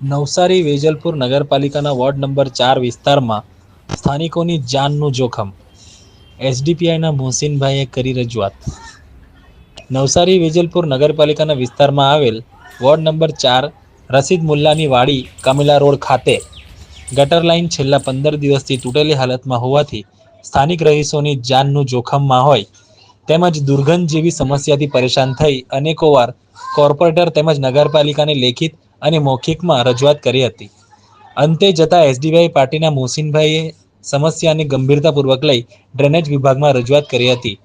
નવસારી વેજલપુર નગરપાલિકાના ward number ચાર વિસ્તારમાં સ્થાનિકોની જાનનું જોખમ. એસડીપીઆઈના મોહસિનભાઈએ કરી રજૂઆત. નવસારી વેજલપુર નગરપાલિકાના વિસ્તારમાં આવેલ વોર્ડ નંબર ચાર રસીદ મુલ્લાની વાડી કમિલા રોડ ખાતે ગટર લાઇન છેલ્લા પંદર દિવસથી તૂટેલી હાલતમાં હોવાથી સ્થાનિક રહીશોની જાનનું જોખમમાં હોય તેમજ દુર્ગંધ જેવી સમસ્યાથી પરેશાન થઈ અનેકોવાર કોર્પોરેટર તેમજ નગરપાલિકાને લેખિત અને મૌખિકમાં રજૂઆત કરી હતી. અંતે જતા એસડીવાય પાર્ટીના મોહસિનભાઈએ સમસ્યાને ગંભીરતાપૂર્વક લઈ ડ્રેનેજ વિભાગમાં રજૂઆત કરી હતી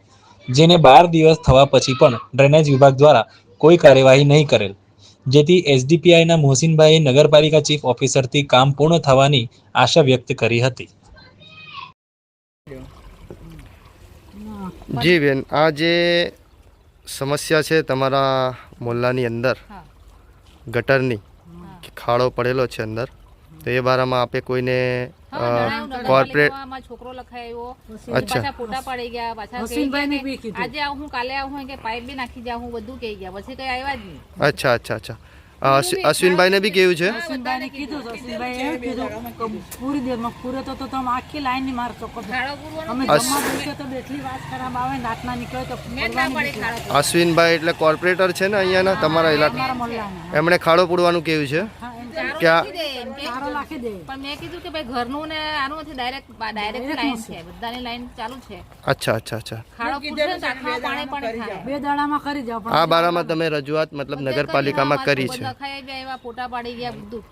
જેને બાર દિવસ થવા પછી પણ ડ્રેનેજ વિભાગ દ્વારા કોઈ કાર્યવાહી નહીં કરેલ. જેથી એસડીપીઆઈના મોહસિનભાઈએ નગરપાલિકા ચીફ ઓફિસરથી કામ પૂર્ણ થવાની આશા વ્યક્ત કરી હતી. જી બેન આ જે સમસ્યા છે તમારા મોહલ્લાની અંદર ગટરની ખાડો પડેલો છે અંદર. તો એ બારામાં આપે કોઈને કોર્પોરેટ છોકરો લખાયો. અચ્છા. પાછા ફોટા પડી ગયા પાછા. આજે આવું હું કાલે આવું કે પાઇપ બી નાખી જાઉં હું બધું કહી ગયા. પછી કઈ આવ્યા જ નહીં. અચ્છા અચ્છા અચ્છા. અશ્વિનભાઈને બી કેવું છે? અશ્વિનભાઈને કીધું તો એમ કીધું પૂરી દેરમાં પૂરે તો તો તમે આખી લાઈનની મારશો અમે જમવા બેસીએ તો બેટલી વાત ખરાબ આવે રાતના નીકળે તો મેં જ ના પડવાની પડી બીક લાગે. ખાડો. અશ્વિનભાઈ એટલે કોર્પોરેટર છે ને અહીંયાના તમારા ઇલાકા એમણે ખાડો પૂડવાનું કેવું છે? હા એમ ચારો કે આ- નાખી દે એમ કે. ચારો નાખી દે. પણ મેં કીધું કે ભાઈ ઘરનું ને આનું નથી ડાયરેક્ટ ડાયરેક્ટ લાઈન છે. બધાની લાઈન ચાલુ છે. અચ્છા અચ્છા અચ્છા. આ બારામાં તમે રજૂઆત મતલબ નગરપાલિકામાં કરી છે. લખાઈ બી ફોટા પાડી ગયા બધું.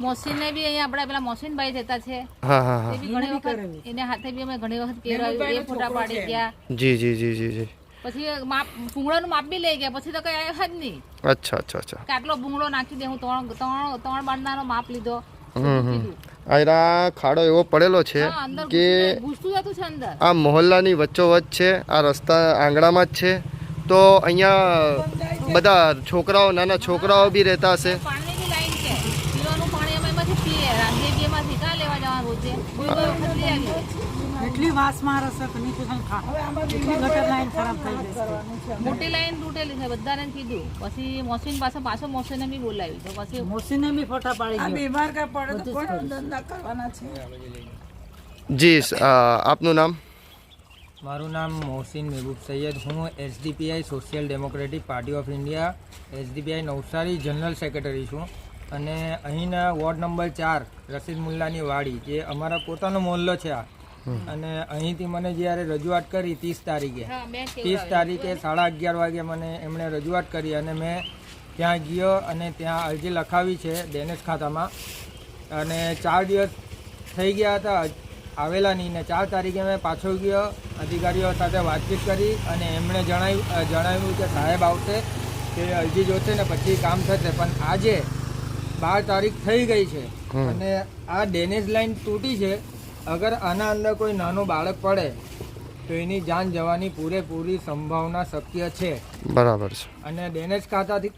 મોસીન ને બી અહીંયા આપડા પેલા મોસીનભાઈ જતા છે. હા હા હા. ઘણી વખત એને હાથે બી અમે ઘણી વખત કેવડાવ્યું એ ફોટા પાડી ગયા. જી જી જી જી જી. પછી માપ ભૂંગળાનું માપ બી લઈ ગયા પછી તો કઈ આવ્યા જ નહીં. અચ્છા અચ્છા અચ્છા. કેટલો ભૂંગળો નાખી દે હું ત્રણ ત્રણ ત્રણ બાંધનાનો માપ લીધો. હમ હમ. આ ખાડો એવો પડેલો છે કે આ મોહલ્લાની વચ્ચોવચ્ચ છે આ રસ્તા આંગણામાં જ છે. તો અહીંયા બધા છોકરાઓ નાના છોકરાઓ બી રહેતા હશે. પાણીની લાઈન છે. કોઈ કોઈ એટલી વાસ મારે છે કે નીચે થઈને ખા. એટલી ગટર લાઈન ખરાબ થઈ જશે. મોટી લાઈન તૂટેલી છે બધાને કીધું. પછી મોસીન પાસે પાછો મોસીને બી બોલાવી તો પછી મોસીને બી ફોટા પાડી ગયો. બીમાર કા પડે તો કોણ ધંધા કરવાના છે? જી આપનું નામ? મારું નામ મોહસિન મહેબૂબ સૈયદ. હું SDPI social democratic party of India SDPI Navsari general secretary છું. અને અહીંના વોર્ડ નંબર ચાર રસીદ મુલ્લાની વાડી જે અમારા પોતાનો મોહલ્લો છે આ. અને અહીંથી મને જ્યારે રજૂઆત કરી ત્રીસ તારીખે ત્રીસ તારીખે સાડા અગિયાર વાગે મને એમણે રજૂઆત કરી અને મેં ત્યાં ગયો અને ત્યાં અરજી લખાવી છે ડેનેશ ખાતામાં. અને ચાર દિવસ થઈ ગયા હતા આવેલા નહીં ને ચાર તારીખે મેં પાછો ગયો અધિકારીઓ સાથે વાતચીત કરી અને એમણે જણાવ્યું જણાવ્યું કે સાહેબ આવશે કે અરજી જોશે ને પછી કામ થશે. પણ આજે બાર તારીખ થઈ ગઈ છે અને આ ડેનેજ લાઈન તૂટી છે અગર આના અંદર કોઈ નાનું બાળક પડે તો એની જાન જવાની પૂરેપૂરી સંભાવના શક્ય છે. બરાબર છે. અને ડેનેજ ખાતાથી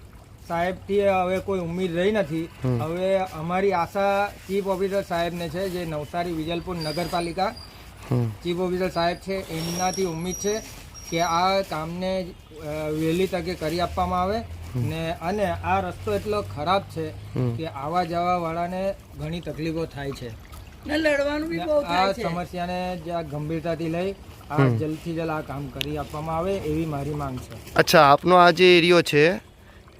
સાહેબથી હવે કોઈ ઉમેદ રહી નથી. હવે અમારી આશા ચીફ ઓફિસર સાહેબને છે જે નવસારી વિજલપુર નગરપાલિકા ચીફ ઓફિસર સાહેબ છે એમનાથી ઉમ્મીદ છે કે આ કામને વહેલી તકે કરી આપવામાં આવે. ને અને આ રસ્તો એટલો ખરાબ છે કે આવા જવા વાળાને ઘણી તકલીફો થાય છે. ને લડવાનું બી બહુ આ થાય છે. સમસ્યાને જે આ ગંભીરતાથી લઈ આ જલ્દથી જલ્દ આ કામ કરી આપવામાં આવે એવી મારી માંગ છે. અચ્છા આપનો આ જે એરિયો છે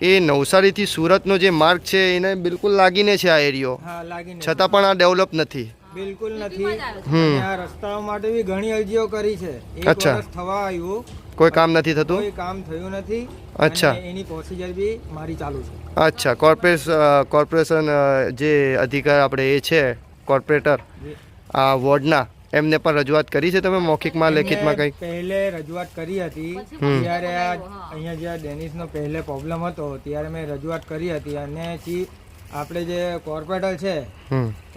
એ નવસારીથી સુરતનો જે માર્ગ છે એને બિલકુલ લાગીને છે આ એરિયો? હા લાગીને છતાં પણ આ ડેવલપ નથી? બિલકુલ નથી. હમ. આ રસ્તાઓ માટે બી ઘણી અરજીઓ કરી છે. એક. વર્ષ થવા આવ્યું. કોઈ કામ નથી થતું? કોઈ કામ થયું નથી. અચ્છા. એની પ્રોસિજર બી મારી ચાલુ છે. અચ્છા કોર્પોરેશન કોર્પોરેશન જે અધિકાર આપણે એ છે કોર્પોરેટર આ વોર્ડના એમને પણ રજૂઆત કરી છે તમે મૌખિકમાં લેખિતમાં કંઈક? પહેલે રજૂઆત કરી હતી. ત્યારે આ અહીંયા જે ડેનિસનો પહેલે પ્રોબ્લેમ હતો ત્યારે મેં રજૂઆત કરી હતી. અને આપણે જે કોર્પોરેટર છે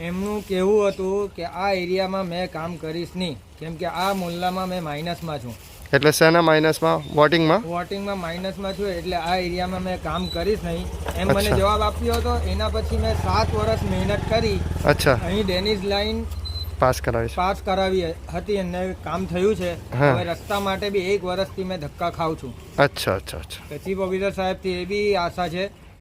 એમનું કહેવું હતું કે આ એરિયામાં મેં કામ કરીશ નહીં. કેમ કે આ મોલ્લામાં મેં માઇનસમાં છું. એટલે શેના માઇનસમાં વોટિંગમાં વોટિંગમાં માઇનસમાં છું એટલે આ એરિયામાં મેં કામ કરીશ નહીં. એમ મને જવાબ આપ્યો હતો એના પછી મેં સાત વર્ષ મહેનત કરી. અચ્છા. અહીં ડેનિસ લાઈન પાસ કરાવી પાસ કરાવી હતી અને કામ થયું છે. હવે રસ્તા માટે બી એક વર્ષથી મેં ધક્કા ખાઉં છું. અચ્છા અચ્છા અચ્છા. ચીફ ઓફિસર સાહેબથી એ બી આશા છે